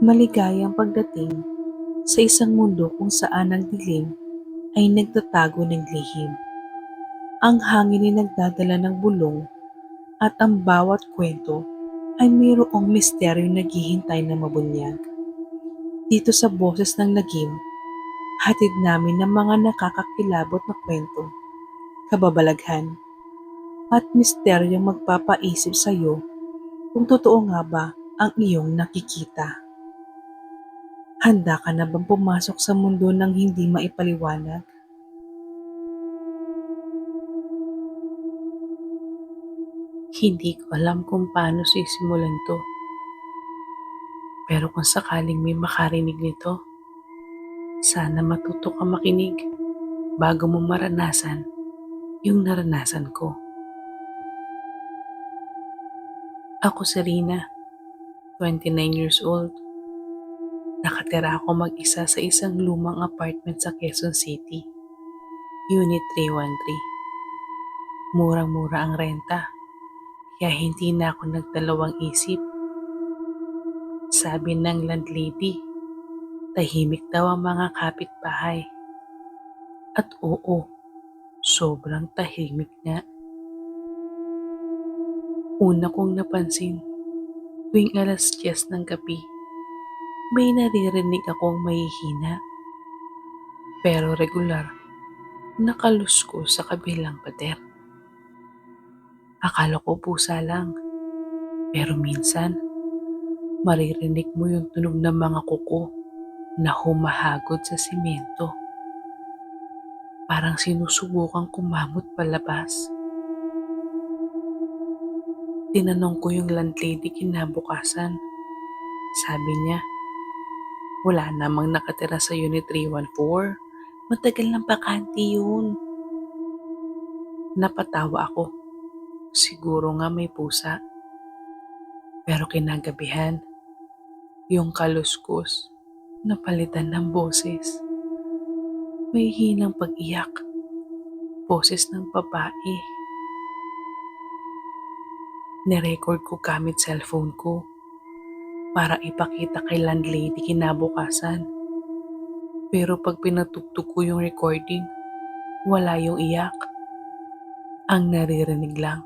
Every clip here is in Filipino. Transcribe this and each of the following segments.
Maligayang pagdating sa isang mundo kung saan ang dilim ay nagtatago ng lihim. Ang hangin ay nagdadala ng bulong at ang bawat kwento ay mayroong misteryo naghihintay na mabunyag. Dito sa boses ng lagim, hatid namin ng mga nakakakilabot na kwento, kababalaghan, at misteryong magpapaisip sa iyo kung totoo nga ba ang iyong nakikita. Handa ka na bang pumasok sa mundo ng hindi maipaliwanag? Hindi ko alam kung paano sisimulan to. Pero kung sakaling may makarinig nito, sana matuto ka makinig bago mo maranasan yung naranasan ko. Ako si Rina, 29 years old. Nakatira ako mag-isa sa isang lumang apartment sa Quezon City, Unit 313. Murang-mura ang renta, kaya hindi na ako nagdalawang isip. Sabi ng landlady, tahimik daw ang mga kapitbahay. At oo, sobrang tahimik nga. Una kong napansin, tuwing alas 10 ng gabi, may naririnig akong mahihina. Pero regular, nakalusko sa kabilang pader. Akala ko pusa lang, pero minsan, maririnig mo yung tunog ng mga kuko na humahagod sa simento. Parang sinusubukang kumamot palabas. Tinanong ko yung landlady kinabukasan. Sabi niya, wala namang nakatira sa Unit 314. Matagal ng bakante yun. Napatawa ako. Siguro nga may pusa. Pero kinagabihan, yung kaluskos, napalitan ng boses. May hinang pag-iyak. Boses ng babae. Nirecord ko gamit cellphone ko para ipakita kay landlady kinabukasan. Pero pag pinatugtog ko yung recording, wala yung iyak. Ang naririnig lang,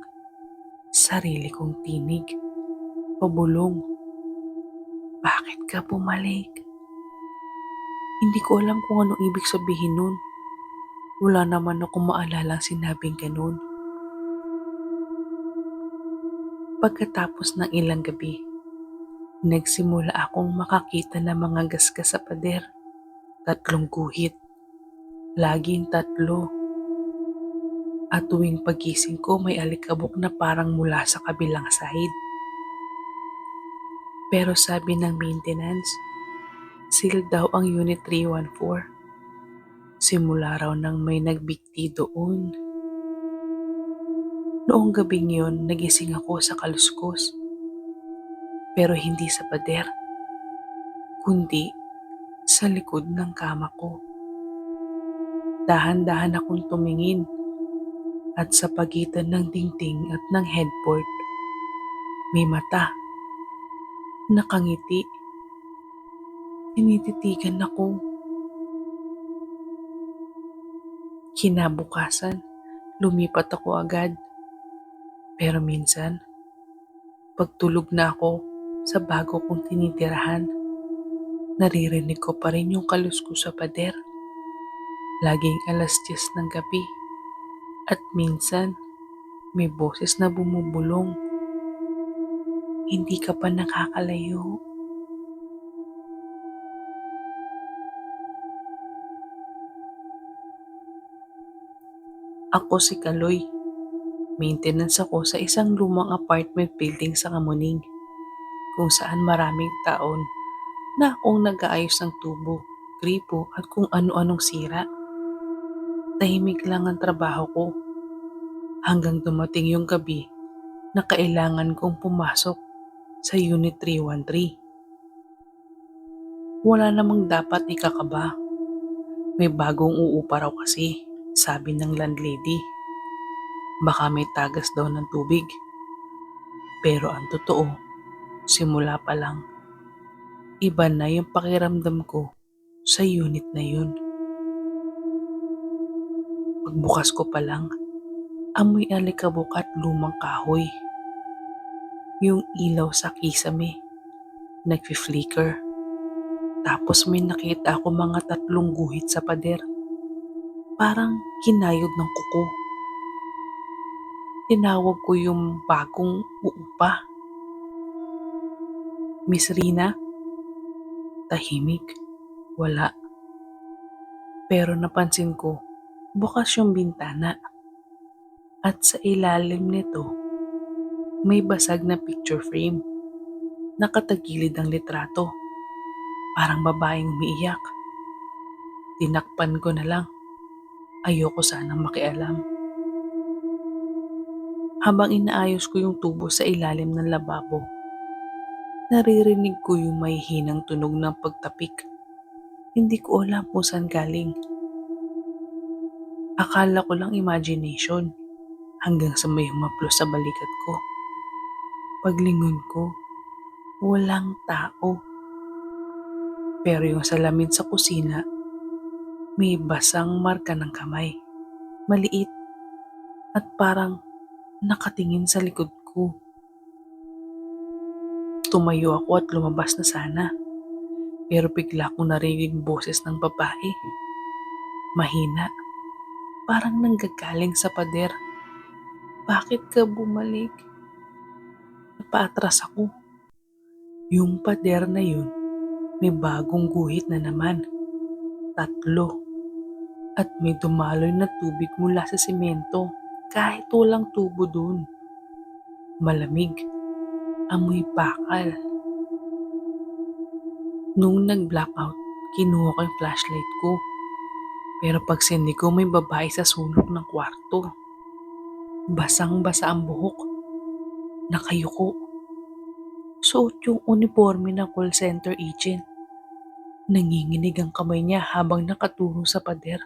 sarili kong tinig, pabulong. Bakit ka bumalik? Hindi ko alam kung anong ibig sabihin nun. Wala naman ako maalala sinabing ganun. Pagkatapos ng ilang gabi, nagsimula akong makakita ng mga gasgas sa pader. Tatlong guhit. Laging tatlo. At tuwing pagising ko may alikabok na parang mula sa kabilang side. Pero sabi ng maintenance, sealed daw ang Unit 314. Simula raw nang may nagbikti doon. Noong gabing yon, nagising ako sa kaluskos. Pero hindi sa pader, kundi sa likod ng kama ko. Dahan-dahan akong tumingin at sa pagitan ng dingding at ng headboard, may mata. Nakangiti. Tinititigan ako. Kinabukasan, lumipat ako agad. Pero minsan, pagtulog na ako sa bago kong tinitirahan, naririnig ko pa rin yung kalusko sa pader. Laging alas 10 ng gabi. At minsan, may boses na bumubulong. Hindi ka pa nakakalayo. Ako si Kaloy. Maintenance ako sa isang lumang apartment building sa Kamuning kung saan maraming taon na akong nag-aayos ng tubo, gripo at kung ano-anong sira. Tahimik lang ang trabaho ko hanggang dumating yung gabi na kailangan kong pumasok sa Unit 313. Wala namang dapat ikakaba. May bagong uupa raw kasi, sabi ng landlady. Baka may tagas daw ng tubig. Pero ang totoo, simula pa lang, Iba na yung pakiramdam ko sa unit na yun. Pagbukas ko pa lang, amoy alikabok at lumang kahoy. Yung ilaw sa kisame, nagfi-flicker. Tapos may nakita ako mga tatlong guhit sa pader. Parang kinayod ng kuko. Tinawag ko yung bagong uupa. Miss Rina? Tahimik. Wala. Pero napansin ko, bukas yung bintana. At sa ilalim nito, may basag na picture frame. Nakatagilid ang litrato. Parang babaeng umiiyak. Tinakpan ko na lang. Ayoko sanang makialam. Habang inaayos ko yung tubo sa ilalim ng lababo, naririnig ko yung may hinang tunog ng pagtapik. Hindi ko alam kung saan galing. Akala ko lang imagination hanggang sa may humaplos sa balikat ko. Paglingon ko, walang tao. Pero yung salamin sa kusina, may basang marka ng kamay. Maliit at parang nakatingin sa likod ko. Tumayo ako at lumabas na sana. Pero bigla kong narinig boses ng babae. Mahina. Parang nanggagaling sa pader. Bakit ka bumalik? Napaatras ako. Yung pader na yun, may bagong guhit na naman. Tatlo. At may dumaloy na tubig mula sa simento kahit walang tubo dun. Malamig. Amoy bakal. Nung nag-blackout, kinuha ko yung flashlight ko. Pero pag sindi ko, may babae sa sulok ng kwarto. Basang-basa ang buhok. Nakayuko. Suot yung uniforme ng call center agent. Nanginginig ang kamay niya habang nakaturo sa pader.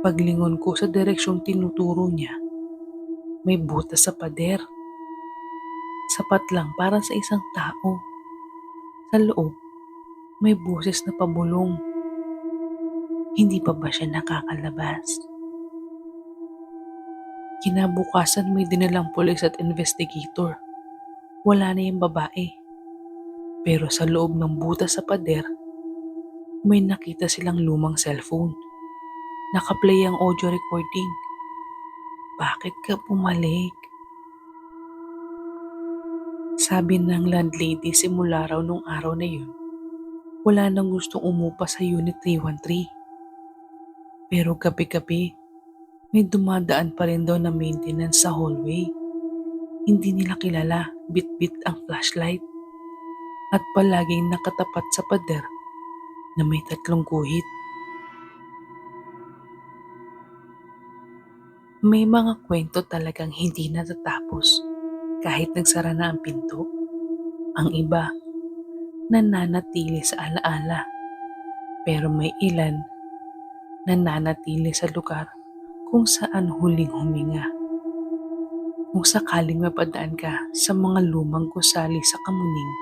Paglingon ko sa direksyong tinuturo niya, may butas sa pader. Sapat lang para sa isang tao. Sa loob, may boses na pabulong. Hindi pa ba siya nakakalabas? Kinabukasan may dinalang pulis at investigator. Wala na yung babae. Pero sa loob ng butas sa pader, may nakita silang lumang cellphone. Nakaplay ang audio recording. Bakit ka bumalik? Sabi ng landlady simula raw nung araw na yun, wala nang gustong umupa sa Unit 313. Pero gabi-gabi, may dumadaan pa rin daw na maintenance sa hallway. Hindi nila kilala, bit-bit ang flashlight. At palaging nakatapat sa pader na may tatlong guhit. May mga kwento talagang hindi natatapos kahit nagsara na ang pinto. Ang iba, nananatili sa alaala. Pero may ilan nananatili sa lugar kung saan huling huminga. Kung sakaling mapadaan ka sa mga lumang gusali sa kamuning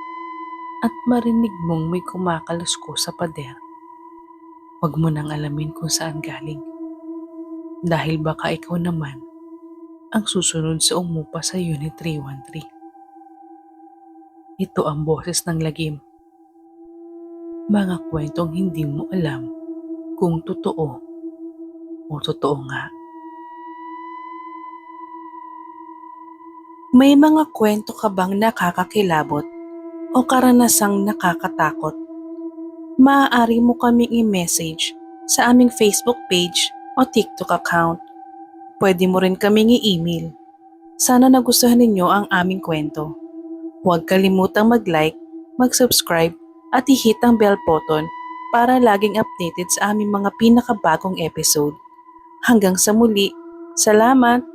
at marinig mong may kumakalusko sa pader, huwag mo nang alamin kung saan galing. Dahil baka ikaw naman ang susunod sa umupa sa Unit 313. Ito ang boses ng lagim. Mga kwentong hindi mo alam kung totoo o totoo nga. May mga kwento ka bang nakakakilabot o karanasang nakakatakot? Maaari mo kaming i-message sa aming Facebook page o TikTok account. Pwede mo rin kaming i-email. Sana nagustuhan ninyo ang aming kwento. Huwag kalimutang mag-like, mag-subscribe at i-hit ang bell button para laging updated sa aming mga pinakabagong episode. Hanggang sa muli, salamat!